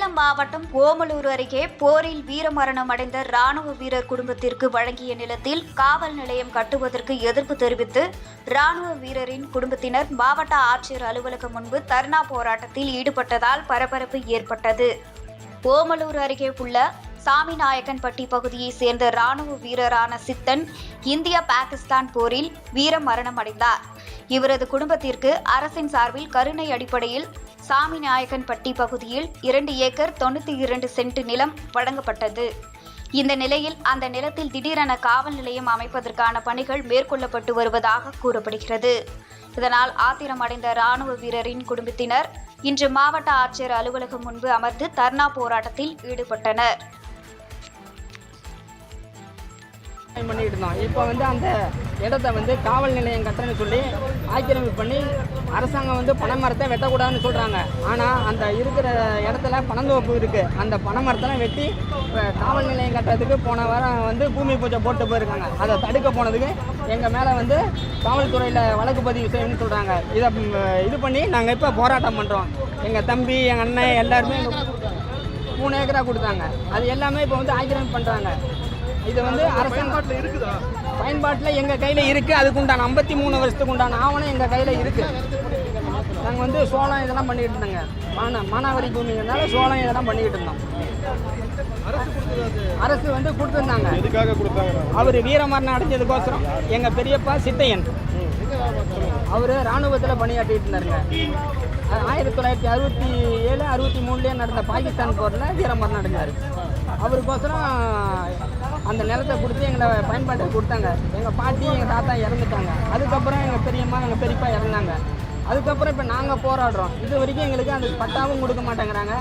சேலம் மாவட்டம் ஓமலூர் அருகே போரில் வீரமரணம் அடைந்த ராணுவ வீரர் குடும்பத்திற்கு வழங்கிய நிலத்தில் காவல் நிலையம் கட்டுவதற்கு எதிர்ப்பு தெரிவித்து ராணுவ வீரரின் குடும்பத்தினர் மாவட்ட ஆட்சியர் அலுவலகம் முன்பு தர்ணா போராட்டத்தில் ஈடுபட்டதால் பரபரப்பு ஏற்பட்டது. ஓமலூர் அருகே உள்ள சாமிநாயக்கன்பட்டி பகுதியைச் சேர்ந்த ராணுவ வீரரான சித்தன் இந்திய பாகிஸ்தான் போரில் வீர மரணம் அடைந்தார். இவரது குடும்பத்திற்கு அரசின் சார்பில் கருணை அடிப்படையில் சாமிநாயக்கன்பட்டி பகுதியில் இரண்டு ஏக்கர் தொண்ணூற்றி இரண்டு சென்ட் நிலம் வழங்கப்பட்டது. இந்த நிலையில் அந்த நிலத்தில் திடீரென காவல் நிலையம் அமைப்பதற்கான பணிகள் மேற்கொள்ளப்பட்டு வருவதாக கூறப்படுகிறது. இதனால் ஆத்திரமடைந்த ராணுவ வீரரின் குடும்பத்தினர் இன்று மாவட்ட ஆட்சியர் அலுவலகம் முன்பு அமர்ந்து தர்ணா போராட்டத்தில் ஈடுபட்டனர். பண்ணிட்டு இருந்தோம். இப்போ வந்து அந்த இடத்த வந்து காவல் நிலையம் கட்டுறேன்னு சொல்லி ஆக்கிரமிப்பு பண்ணி அரசாங்கம் வந்து பனை மரத்தை வெட்டக்கூடாதுன்னு சொல்கிறாங்க ஆனால் அந்த இருக்கிற இடத்துல பனந்தோப்பு இருக்குது அந்த பனைமரத்தெல்லாம் வெட்டி இப்போ காவல் நிலையம் கட்டுறதுக்கு போன வாரம் வந்து பூமி பூஜை போட்டு போயிருக்காங்க. அதை தடுக்க போனதுக்கு எங்கள் மேலே வந்து காவல்துறையில் வழக்கு பதிவு செய்யணும்னு சொல்கிறாங்க இதை இது பண்ணி நாங்கள் இப்போ போராட்டம் பண்ணுறோம் எங்கள் தம்பி எங்கள் அண்ணன் எல்லாருமே மூணு ஏக்கரா கொடுத்தாங்க. அது எல்லாமே இப்போ வந்து ஆக்கிரமிப்பு பண்ணுறாங்க இது வந்து அரசாங்கத்தில் இருக்குதா? பயன்பாட்டில் எங்கள் கையில் இருக்குது அதுக்கு உண்டான ஐம்பத்தி மூணு வருஷத்துக்கு உண்டான ஆவணம் எங்கள் கையில் இருக்குது நாங்கள் வந்து சோளம் இதெல்லாம் பண்ணிக்கிட்டு இருந்தோங்க. மான மானாவாரி பூமிங்கிறதுனால சோளம் இதெல்லாம் பண்ணிக்கிட்டு இருந்தோம். அரசு வந்து கொடுத்துருந்தாங்க. அவர் வீரமரணம் அடைஞ்சதுக்கோசரம் எங்கள் பெரியப்பா சித்தையன். அவர் இராணுவத்தில் பணியாற்றிட்டு இருந்தாருங்க. ஆயிரத்தி தொள்ளாயிரத்தி அறுபத்தி ஏழு அறுபத்தி மூணுலேயே நடந்த பாகிஸ்தான் போரில் வீரமரணம் அடைஞ்சார். அவருக்கோசரம் அந்த நிலத்தை கொடுத்து எங்களை பயன்பாட்டுக்கு கொடுத்தாங்க. எங்கள் பாட்டி எங்கள் தாத்தா இறந்துட்டாங்க. அதுக்கப்புறம் எங்கள் பெரியம்மா எங்கள் பெரியப்பா இறந்தாங்க. அதுக்கப்புறம் இப்போ நாங்கள் போராடுறோம். இது வரைக்கும் எங்களுக்கு அந்த பட்டாவும் கொடுக்க மாட்டேங்கிறாங்க.